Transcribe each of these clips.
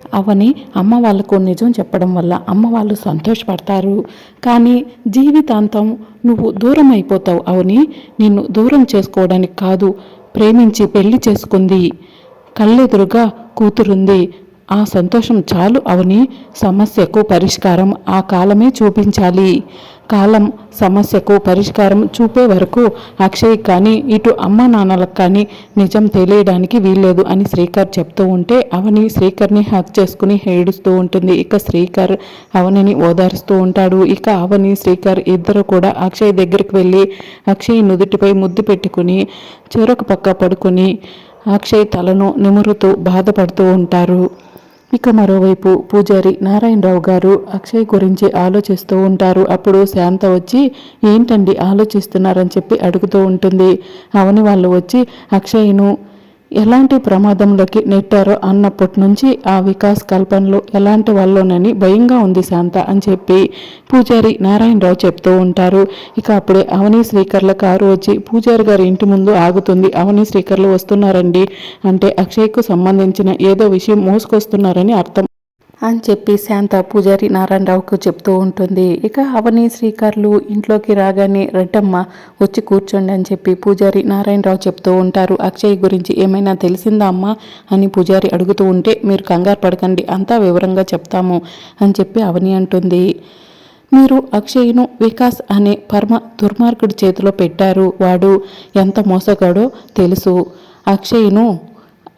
అవని అమ్మ వాళ్ళకు నిజం చెప్పడం వల్ల అమ్మ వాళ్ళు సంతోషపడతారు. కానీ జీవితాంతం నువ్వు దూరం అయిపోతావు అవని. నిన్ను దూరం చేసుకోవడానికి కాదు ప్రేమించి పెళ్ళి చేసుకుంది. కళ్ళెదురుగా కూతురుంది. ఆ సంతోషం చాలు అవని. సమస్యకు పరిష్కారం ఆ కాలమే చూపించాలి. కాలం సమస్యకు పరిష్కారం చూపే వరకు అక్షయ్ కానీ ఇటు అమ్మ నాన్నలకు కానీ నిజం తెలియడానికి వీల్లేదు అని శ్రీకర్ చెప్తూ ఉంటే అవని శ్రీకర్ని హక్ చేసుకుని ఏడుస్తూ ఉంటుంది. ఇక శ్రీకర్ అవనిని ఓదారుస్తూ ఉంటాడు. ఇక అవని శ్రీకర్ ఇద్దరు కూడా అక్షయ్ దగ్గరికి వెళ్ళి అక్షయ్ నుదుటిపై ముద్దు పెట్టుకుని చెరొక పక్క పడుకుని అక్షయ్ తలను నిమురుతూ బాధపడుతూ ఉంటారు. ఇక మరోవైపు పూజారి నారాయణరావు గారు అక్షయ్ గురించి ఆలోచిస్తూ ఉంటారు. అప్పుడు శాంత వచ్చి ఏంటండి ఆలోచిస్తున్నారని చెప్పి అడుగుతూ ఉంటుంది. అవని వాళ్ళు వచ్చి అక్షయ్ను ఎలాంటి ప్రమాదంలోకి నెట్టారో అన్నప్పటి నుంచి ఆ వికాస్ కల్పనలు ఎలాంటి వాళ్ళోనని భయంగా ఉంది శాంత అని చెప్పి పూజారి నారాయణరావు చెప్తూ ఉంటారు. ఇక అప్పుడే అవని శ్రీకర్ల కారు వచ్చి పూజారి గారి ఇంటి ముందు ఆగుతుంది. అవని శ్రీకర్లు వస్తున్నారండి. అంటే అక్షయ్కు సంబంధించిన ఏదో విషయం మోసుకొస్తున్నారని అర్థం. అని చెప్పి శాంత పూజారి నారాయణరావుకు చెప్తూ ఉంటుంది. ఇక అవని శ్రీకర్లు ఇంట్లోకి రాగానే రెడ్డమ్మ వచ్చి కూర్చోండి అని చెప్పి పూజారి నారాయణరావు చెప్తూ ఉంటారు. అక్షయ్ గురించి ఏమైనా తెలిసిందా అమ్మా? అని పూజారి అడుగుతూ ఉంటే మీరు కంగారు పడకండి అంతా వివరంగా చెప్తాము అని చెప్పి అవని అంటుంది. మీరు అక్షయ్ను వికాస్ అనే పరమ దుర్మార్గుడి చేతిలో పెట్టారు. వాడు ఎంత మోసగాడో తెలుసు. అక్షయ్ను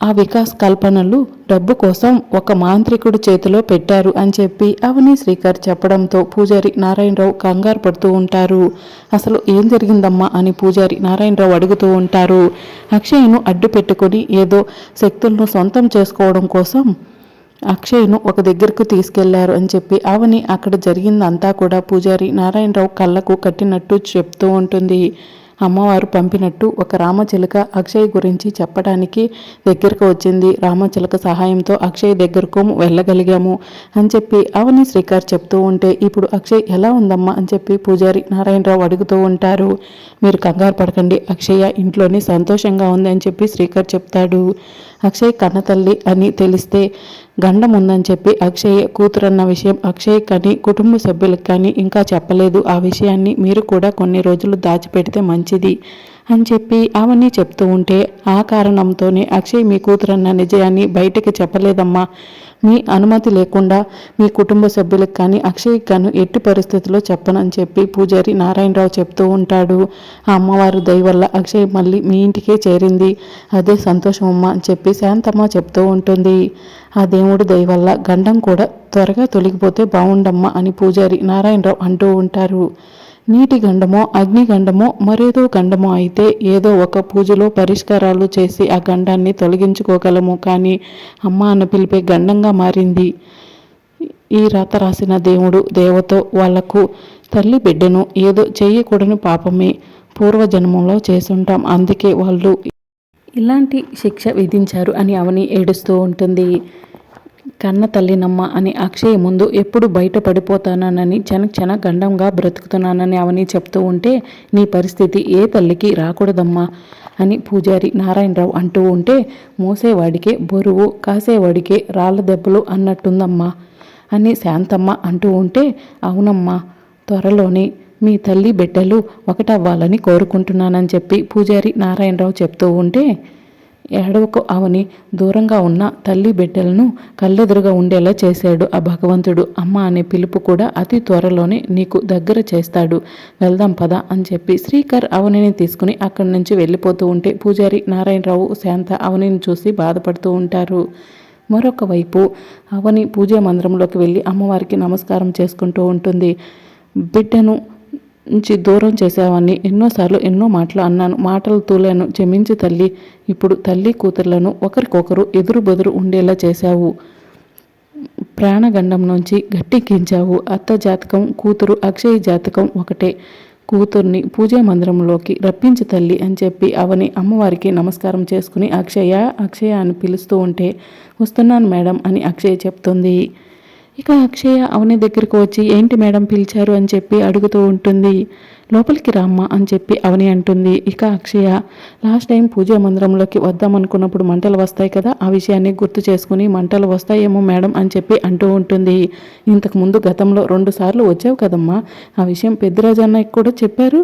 ఆ వికాస్ కల్పనలు డబ్బు కోసం ఒక మాంత్రికుడు చేతిలో పెట్టారు అని చెప్పి అవని శ్రీకర్ చెప్పడంతో పూజారి నారాయణరావు కంగారు పడుతూ ఉంటారు. అసలు ఏం జరిగిందమ్మా అని పూజారి నారాయణరావు అడుగుతూ ఉంటారు. అక్షయ్ను అడ్డు పెట్టుకుని ఏదో శక్తులను సొంతం చేసుకోవడం కోసం అక్షయ్ను ఒక దగ్గరకు తీసుకెళ్ళారు అని చెప్పి అవని అక్కడ జరిగిందంతా కూడా పూజారి నారాయణరావు కళ్ళకు కట్టినట్టు చెప్తూ ఉంటుంది. అమ్మవారు పంపినట్టు ఒక రామచిలుక అక్షయ్ గురించి చెప్పడానికి దగ్గరకు వచ్చింది. రామచిలుక సహాయంతో అక్షయ్ దగ్గరకు వెళ్ళగలిగాము అని చెప్పి అవని శ్రీకార్ చెప్తూ ఉంటే ఇప్పుడు అక్షయ్ ఎలా ఉందమ్మా? అని చెప్పి పూజారి నారాయణరావు అడుగుతూ ఉంటారు. మీరు కంగారు పడకండి అక్షయ్య ఇంట్లోనే సంతోషంగా ఉంది అని చెప్పి శ్రీకర్ చెప్తాడు. అక్షయ్ కన్నతల్లి అని తెలిస్తే గండం ఉందని చెప్పి అక్షయ్ కూతురన్న విషయం అక్షయ్ కానీ కుటుంబ సభ్యులకు కానీ ఇంకా చెప్పలేదు. ఆ విషయాన్ని మీరు కూడా కొన్ని రోజులు దాచిపెడితే మంచిది. అని చెప్పి అవన్నీ చెప్తూ ఉంటే ఆ కారణంతోనే అక్షయ్ మీ కూతురన్న నిజయాన్ని బయటకి చెప్పలేదమ్మా. మీ అనుమతి లేకుండా మీ కుటుంబ సభ్యులకు కానీ అక్షయ్కి గాను ఎట్టి పరిస్థితుల్లో చెప్పనని చెప్పి పూజారి నారాయణరావు చెప్తూ ఉంటాడు. ఆ అమ్మవారు దయ వల్ల అక్షయ్ మళ్ళీ మీ ఇంటికే చేరింది. అదే సంతోషమమ్మ అని చెప్పి శాంతమ్మ చెప్తూ ఉంటుంది. ఆ దేవుడు దయ వల్ల గండం కూడా త్వరగా తొలగిపోతే బాగుండమ్మా అని పూజారి నారాయణరావు అంటూ ఉంటారు. నీటి గండమో అగ్ని గండమో మరేదో గండమో అయితే ఏదో ఒక పూజలో పరిష్కారాలు చేసి ఆ గండాన్ని తొలగించుకోగలము. కానీ అమ్మ అన్న పిలిపే గండంగా మారింది. ఈ రాత రాసిన దేవుడు దేవతో వాళ్ళకు తల్లి బిడ్డను ఏదో చేయకూడని పాపమే పూర్వజన్మంలో చేసుంటాం అందుకే వాళ్ళు ఇలాంటి శిక్ష విధించారు అని అవని ఏడుస్తూ ఉంటుంది. కన్న తల్లినమ్మ అని అక్షయ్ ముందు ఎప్పుడు బయటపడిపోతానని క్షణ క్షణ గండంగా బ్రతుకుతున్నానని అవని చెప్తూ ఉంటే నీ పరిస్థితి ఏ తల్లికి రాకూడదమ్మా అని పూజారి నారాయణరావు అంటూ ఉంటే మోసేవాడికే బరువు కాసేవాడికే రాళ్ళ దెబ్బలు అన్నట్టుందమ్మా అని శాంతమ్మ అంటూ ఉంటే అవునమ్మా త్వరలోనే మీ తల్లి బిడ్డలు ఒకటవ్వాలని కోరుకుంటున్నానని చెప్పి పూజారి నారాయణరావు చెప్తూ ఉంటే ఏడవకు అవని దూరంగా ఉన్న తల్లి బిడ్డలను కళ్ళెదురుగా ఉండేలా చేశాడు ఆ భగవంతుడు. అమ్మ అనే పిలుపు కూడా అతి త్వరలోనే నీకు దగ్గర చేస్తాడు. వెళ్దాం పద అని చెప్పి శ్రీకర్ అవనిని తీసుకుని అక్కడి నుంచి వెళ్ళిపోతూ ఉంటే పూజారి నారాయణరావు శాంత అవనిని చూసి బాధపడుతూ ఉంటారు. మరొక వైపు అవని పూజా మందిరంలోకి వెళ్ళి అమ్మవారికి నమస్కారం చేసుకుంటూ ఉంటుంది. బిడ్డను నుంచి దూరం చేసావని ఎన్నోసార్లు ఎన్నో మాటలు అన్నాను. మాటలు తూలాను. క్షమించి తల్లి. ఇప్పుడు తల్లి కూతుర్లను ఒకరికొకరు ఎదురు బెదురు ఉండేలా చేశావు. ప్రాణగండం నుంచి గట్టెక్కించావు అత్త జాతకం కూతురు అక్షయ జాతకం ఒకటే. కూతుర్ని పూజా మందిరంలోకి రప్పించి తల్లి అని చెప్పి అవని అమ్మవారికి నమస్కారం చేసుకుని అక్షయ అక్షయ అని పిలుస్తూ ఉంటే వస్తున్నాను మేడం అని అక్షయ చెప్తుంది. ఇక అక్షయ అవని దగ్గరికి వచ్చి ఏంటి మేడం పిలిచారు? అని చెప్పి అడుగుతూ ఉంటుంది. లోపలికి రామ్మా అని చెప్పి అవని అంటుంది. ఇక అక్షయ లాస్ట్ టైం పూజా మందిరంలోకి వద్దామనుకున్నప్పుడు మంటలు వస్తాయి కదా ఆ విషయాన్ని గుర్తు చేసుకుని మంటలు వస్తాయేమో మేడం అని చెప్పి అంటూ ఉంటుంది. ఇంతకుముందు గతంలో రెండుసార్లు వచ్చావు కదమ్మా ఆ విషయం పెద్దిరాజు అన్నయ్యకి కూడా చెప్పారు.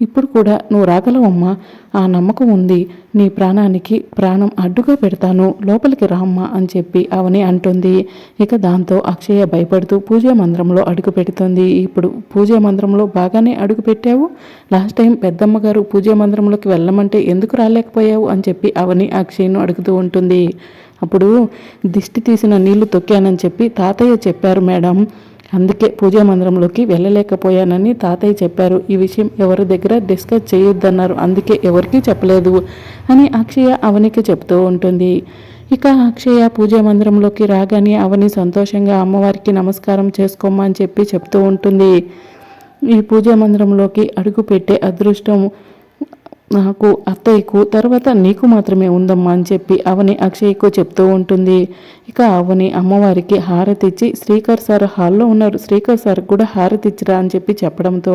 ఇప్పుడు కూడా నువ్వు రాగలవమ్మా ఆ నమ్మకం ఉంది. నీ ప్రాణానికి ప్రాణం అడ్డుగా పెడతాను. లోపలికి రామ్మా అని చెప్పి అవని అంటుంది. ఇక దాంతో అక్షయ భయపడుతూ పూజా మందిరంలో అడుగు పెడుతుంది. ఇప్పుడు పూజా మందిరంలో బాగానే అడుగు పెట్టావు? లాస్ట్ టైం పెద్దమ్మ గారు పూజా మందిరంలోకి వెళ్ళమంటే ఎందుకు రాలేకపోయావు అని చెప్పి అవని అక్షయ్ను అడుగుతూ ఉంటుంది. అప్పుడు దిష్టి తీసిన నీళ్ళు తొక్కానని చెప్పి తాతయ్య చెప్పారు మేడం అందుకే పూజా మందిరంలోకి వెళ్ళలేకపోయానని తాతయ్య చెప్పారు. ఈ విషయం ఎవరి దగ్గర డిస్కస్ చేయొద్దన్నారు. అందుకే ఎవరికీ చెప్పలేదు అని అక్షయ అవనికి చెప్తూ ఉంటుంది. ఇక అక్షయ పూజా మందిరంలోకి రాగానే అవని సంతోషంగా అమ్మవారికి నమస్కారం చేసుకోమని చెప్పి చెప్తూ ఉంటుంది. ఈ పూజా మందిరంలోకి అడుగు పెట్టే అదృష్టం నాకు అత్తయ్యకు తర్వాత నీకు మాత్రమే ఉందమ్మా అని చెప్పి అవని అక్షయ్కు చెప్తూ ఉంటుంది. ఇక అవని అమ్మవారికి హారతిచ్చి శ్రీకర్ సార్ హాల్లో ఉన్నారు శ్రీకర్ సార్ కూడా హారతి ఇచ్చిరా అని చెప్పి చెప్పడంతో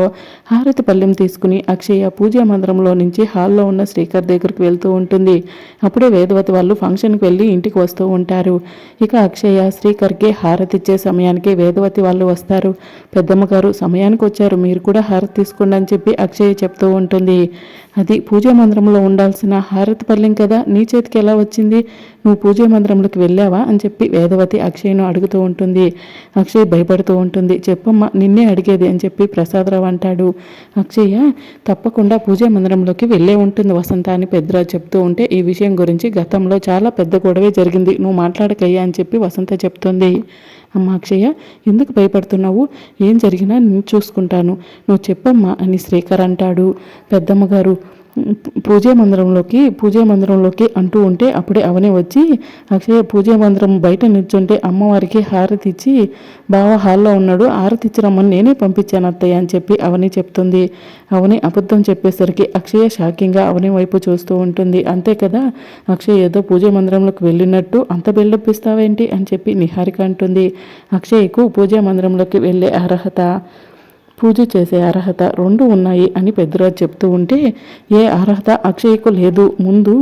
హారతి పల్లెం తీసుకుని అక్షయ పూజా మందిరంలో నుంచి హాల్లో ఉన్న శ్రీకర్ దగ్గరికి వెళ్తూ ఉంటుంది. అప్పుడే వేదవతి వాళ్ళు ఫంక్షన్కి వెళ్ళి ఇంటికి వస్తూ ఉంటారు. ఇక అక్షయ శ్రీకర్కి హారతి ఇచ్చే సమయానికి వేదవతి వాళ్ళు వస్తారు. పెద్దమ్మ గారు సమయానికి వచ్చారు మీరు కూడా హారతి తీసుకోండి అని చెప్పి అక్షయ చెప్తూ ఉంటుంది. అది పూజా మందిరంలో ఉండాల్సిన హారతి పల్లెం కదా? నీ చేతికి ఎలా వచ్చింది? నువ్వు పూజా మందిరంలోకి వెళ్ళావా? అని చెప్పి వేదవతి అక్షయ్ను అడుగుతూ ఉంటుంది. అక్షయ్ భయపడుతూ ఉంటుంది. చెప్పమ్మా నిన్నే అడిగేది అని చెప్పి ప్రసాదరావు అంటాడు. అక్షయ్య తప్పకుండా పూజా మందిరంలోకి వెళ్ళే ఉంటుంది వసంత అని పెద్దరాజు చెప్తూ ఉంటే ఈ విషయం గురించి గతంలో చాలా పెద్ద గొడవే జరిగింది. నువ్వు మాట్లాడకయ్యా అని చెప్పి వసంత చెప్తుంది. అమ్మ అక్షయ ఎందుకు భయపడుతున్నావు? ఏం జరిగినా నేను చూసుకుంటాను. నువ్వు చెప్పమ్మా అని శ్రీకర్ అంటాడు. పెద్దమ్మ గారు పూజా మందిరంలోకి పూజా మందిరంలోకి అంటూ ఉంటే అప్పుడే అవనే వచ్చి అక్షయ పూజా మందిరం బయట నిల్చుంటే అమ్మవారికి హారతి ఇచ్చి బావ హాల్లో ఉన్నాడు హారతి ఇచ్చి రమ్మని నేనే పంపించాను అత్తయ్య అని చెప్పి అవని చెప్తుంది. అవని అబద్ధం చెప్పేసరికి అక్షయ షాకింగ్గా అవని వైపు చూస్తూ ఉంటుంది. అంతే కదా అక్షయ్ ఏదో పూజా మందిరంలోకి వెళ్ళినట్టు అంత బిల్డప్ ఇస్తావేంటి అని చెప్పి నిహారిక అంటుంది. అక్షయ్కు పూజా మందిరంలోకి వెళ్ళే అర్హత పూజ చేసే అర్హత రెండు ఉన్నాయి అని పెద్దరాజు చెప్తూ ఉంటే ఏ అర్హత అక్షయ్కు లేదు. ముందు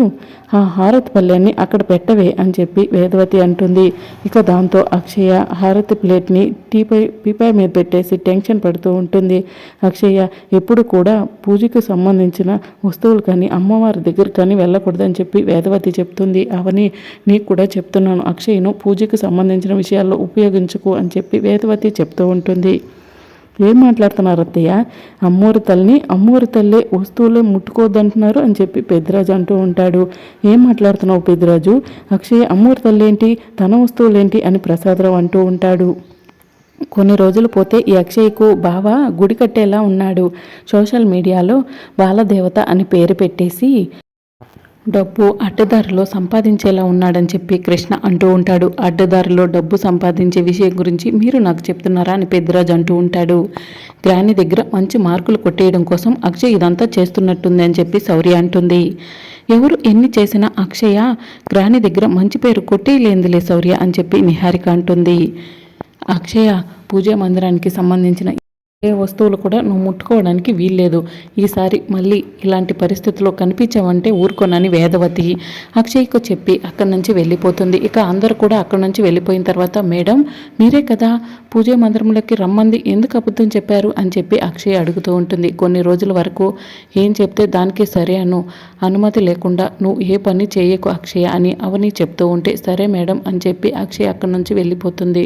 ఆ హారతి పళ్ళ్యాన్ని అక్కడ పెట్టవే అని చెప్పి వేదవతి అంటుంది. ఇక దాంతో అక్షయ హారతి ప్లేట్ని టీపై పీపై మీద పెట్టేసి టెన్షన్ పడుతూ ఉంటుంది. అక్షయ ఎప్పుడు కూడా పూజకు సంబంధించిన వస్తువులు కానీ అమ్మవారి దగ్గర కానీ వెళ్ళకూడదని చెప్పి వేదవతి చెప్తుంది. అవని నీకు కూడా చెప్తున్నాను. అక్షయ్ను పూజకు సంబంధించిన విషయాల్లో ఉపయోగించుకో అని చెప్పి వేదవతి చెప్తూ ఉంటుంది. ఏం మాట్లాడుతున్నారు అత్తయ్య? అమ్మోరు తల్లిని అమ్మోరు తల్లి వస్తువులే ముట్టుకోవద్దంటున్నారు అని చెప్పి పెద్దిరాజు అంటూ ఉంటాడు. ఏం మాట్లాడుతున్నావు పెద్దిరాజు? అక్షయ్ అమ్మోరు తల్లి ఏంటి తన వస్తువులేంటి? అని ప్రసాదరావు అంటూ ఉంటాడు. కొన్ని రోజులు పోతే ఈ అక్షయ్కు బావ గుడి కట్టేలా ఉన్నాడు. సోషల్ మీడియాలో బాలదేవత అని పేరు పెట్టేసి డబ్బు అడ్డదారిలో సంపాదించేలా ఉన్నాడని చెప్పి కృష్ణ అంటూ ఉంటాడు. అడ్డదారిలో డబ్బు సంపాదించే విషయం గురించి మీరు నాకు చెప్తున్నారా అని పెద్దరాజు అంటూ ఉంటాడు. గ్రాని దగ్గర మంచి మార్కులు కొట్టేయడం కోసం అక్షయ్ ఇదంతా చేస్తున్నట్టుంది అని చెప్పి శౌర్య అంటుంది. ఎవరు ఎన్ని చేసినా అక్షయ గ్రాని దగ్గర మంచి పేరు కొట్టేయలేందులే శౌర్య అని చెప్పి నిహారిక అంటుంది. అక్షయ పూజా మందిరానికి సంబంధించిన ఏ వస్తువులు కూడా నువ్వు ముట్టుకోవడానికి వీల్లేదు. ఈసారి మళ్ళీ ఇలాంటి పరిస్థితుల్లో కనిపించావంటే ఊరుకోనని వేదవతి అక్షయ్కు చెప్పి అక్కడి నుంచి వెళ్ళిపోతుంది. ఇక అందరూ కూడా అక్కడి నుంచి వెళ్ళిపోయిన తర్వాత మేడం మీరే కదా పూజా మందిరంలోకి రమ్మంది ఎందుకు అబద్ధం చెప్పారు? అని చెప్పి అక్షయ్ అడుగుతూ ఉంటుంది. కొన్ని రోజుల వరకు ఏం చెప్తే దానికే సరే అను అనుమతి లేకుండా నువ్వు ఏ పని చేయకు అక్షయ అని అవని చెప్తూ ఉంటే సరే మేడం అని చెప్పి అక్షయ్ అక్కడి నుంచి వెళ్ళిపోతుంది.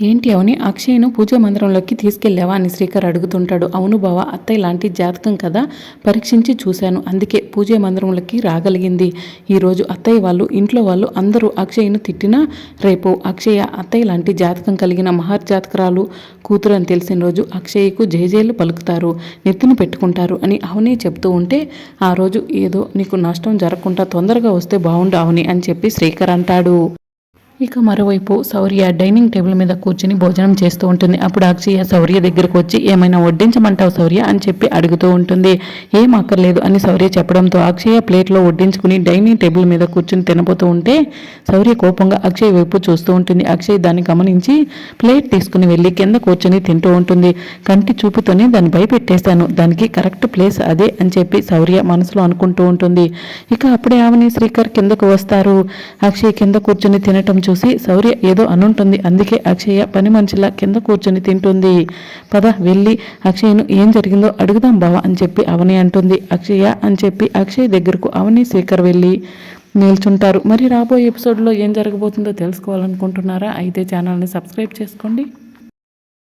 ఏంటి అవని? అక్షయ్ను పూజ మందిరంలోకి తీసుకెళ్ళావా? అని శ్రీకర్ అడుగుతుంటాడు. అవును బావ అత్తయ్య లాంటి జాతకం కదా? పరీక్షించి చూశాను. అందుకే పూజా మందిరంలోకి రాగలిగింది. ఈరోజు అత్తయ్య వాళ్ళు ఇంట్లో వాళ్ళు అందరూ అక్షయ్ను తిట్టినా రేపు అక్షయ అత్తయ్య లాంటి జాతకం కలిగిన మహర్జాతకరాలు కూతురు అని తెలిసిన రోజు అక్షయ్కు జయజయలు పలుకుతారు. నెత్తిన పెట్టుకుంటారు అని అవని చెప్తూ ఉంటే ఆ రోజు ఏదో నీకు నష్టం జరగకుండా తొందరగా వస్తే బాగుండు అవని అని చెప్పి శ్రీకర్ అంటాడు. ఇక మరోవైపు శౌర్య డైనింగ్ టేబుల్ మీద కూర్చుని భోజనం చేస్తూ ఉంటుంది. అప్పుడు అక్షయ శౌర్య దగ్గరకు వచ్చి ఏమైనా వడ్డించమంటావు శౌర్య? అని చెప్పి అడుగుతూ ఉంటుంది. ఏం అక్కర్లేదు అని శౌర్య చెప్పడంతో అక్షయ ప్లేట్లో వడ్డించుకుని డైనింగ్ టేబుల్ మీద కూర్చుని తినబోతూ ఉంటే శౌర్య కోపంగా అక్షయ్ వైపు చూస్తూ ఉంటుంది. అక్షయ్ దాన్ని గమనించి ప్లేట్ తీసుకుని వెళ్ళి కింద కూర్చొని తింటూ ఉంటుంది. కంటి చూపుతోనే దాన్ని భయపెట్టేస్తాను దానికి కరెక్ట్ ప్లేస్ అదే అని చెప్పి శౌర్య మనసులో అనుకుంటూ ఉంటుంది. ఇక అప్పుడే ఆమెని శ్రీకర్ కిందకు వస్తారు. అక్షయ్ కింద కూర్చొని తినటం చూసి శౌర్య ఏదో అనుంటుంది. అందుకే అక్షయ పని మనిషిలా కింద కూర్చొని తింటుంది. పద వెళ్ళి అక్షయ్ను ఏం జరిగిందో అడుగుదాం బావ అని చెప్పి అవని అంటుంది. అక్షయ అని చెప్పి అక్షయ్ దగ్గరకు అవని శేఖర్ వెళ్ళి నిల్చుంటారు. మరి రాబోయే ఎపిసోడ్లో ఏం జరగబోతుందో తెలుసుకోవాలనుకుంటున్నారా? అయితే ఛానల్ని సబ్స్క్రైబ్ చేసుకోండి.